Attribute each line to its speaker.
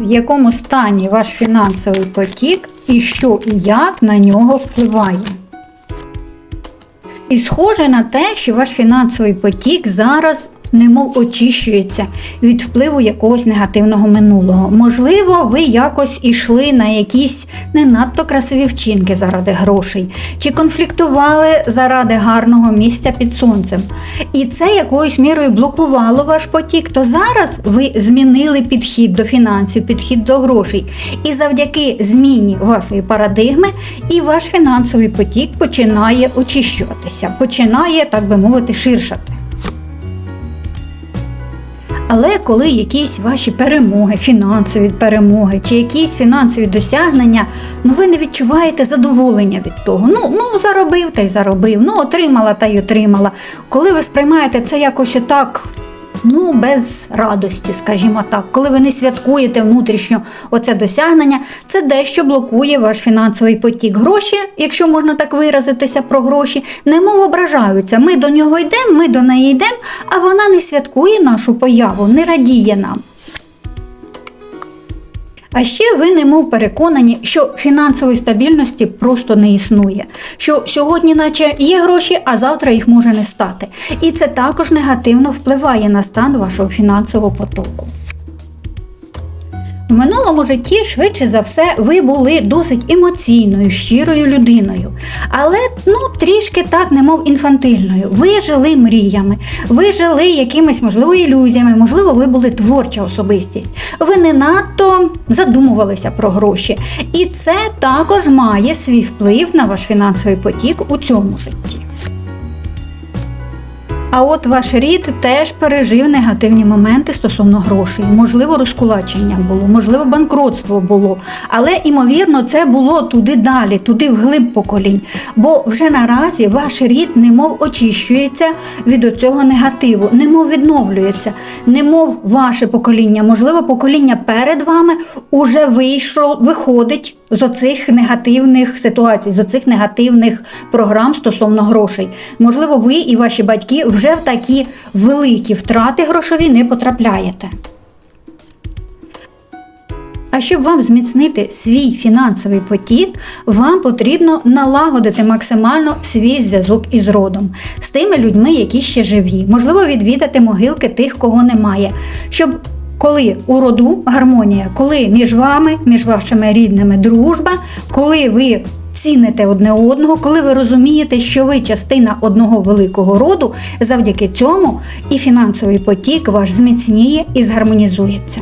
Speaker 1: в якому стані ваш фінансовий потік і що і як на нього впливає. І схоже на те, що ваш фінансовий потік зараз немов очищується від впливу якогось негативного минулого. Можливо, ви якось ішли на якісь не надто красиві вчинки заради грошей, чи конфліктували заради гарного місця під сонцем. І це якоюсь мірою блокувало ваш потік. То зараз ви змінили підхід до фінансів, підхід до грошей. І завдяки зміні вашої парадигми і ваш фінансовий потік починає очищуватися, починає, так би мовити, ширшати. Але коли якісь ваші перемоги, фінансові перемоги чи якісь фінансові досягнення, ну ви не відчуваєте задоволення від того. Ну, ну заробив та й заробив, ну отримала та й отримала. Коли ви сприймаєте це якось отак. Ну, без радості, скажімо так, коли ви не святкуєте внутрішньо оце досягнення, це дещо блокує ваш фінансовий потік. Гроші, якщо можна так виразитися про гроші, немов ображаються. Ми до нього йдемо, ми до неї йдемо, а вона не святкує нашу появу, не радіє нам. А ще ви немов переконані, що фінансової стабільності просто не існує. Що сьогодні, наче є гроші, а завтра їх може не стати. І це також негативно впливає на стан вашого фінансового потоку. У минулому житті, швидше за все, ви були досить емоційною, щирою людиною, але ну трішки так, немов інфантильною. Ви жили мріями, ви жили якимись, можливо, ілюзіями, можливо, ви були творча особистість. Ви не надто задумувалися про гроші. І це також має свій вплив на ваш фінансовий потік у цьому житті. А от ваш рід теж пережив негативні моменти стосовно грошей. Можливо, розкулачення було, можливо, банкротство було. Але, імовірно, це було туди далі, туди вглиб поколінь. Бо вже наразі ваш рід немов очищується від цього негативу, немов відновлюється, немов ваше покоління, можливо, покоління перед вами уже вийшло, виходить з оцих негативних ситуацій, з оцих негативних програм стосовно грошей. Можливо, ви і ваші батьки вже в такі великі втрати грошові не потрапляєте. А щоб вам зміцнити свій фінансовий потік, вам потрібно налагодити максимально свій зв'язок із родом, з тими людьми, які ще живі. Можливо, відвідати могилки тих, кого немає. Щоб коли у роду гармонія, коли між вами, між вашими рідними дружба, коли ви ціните одне одного, коли ви розумієте, що ви частина одного великого роду, завдяки цьому і фінансовий потік ваш зміцніє і згармонізується.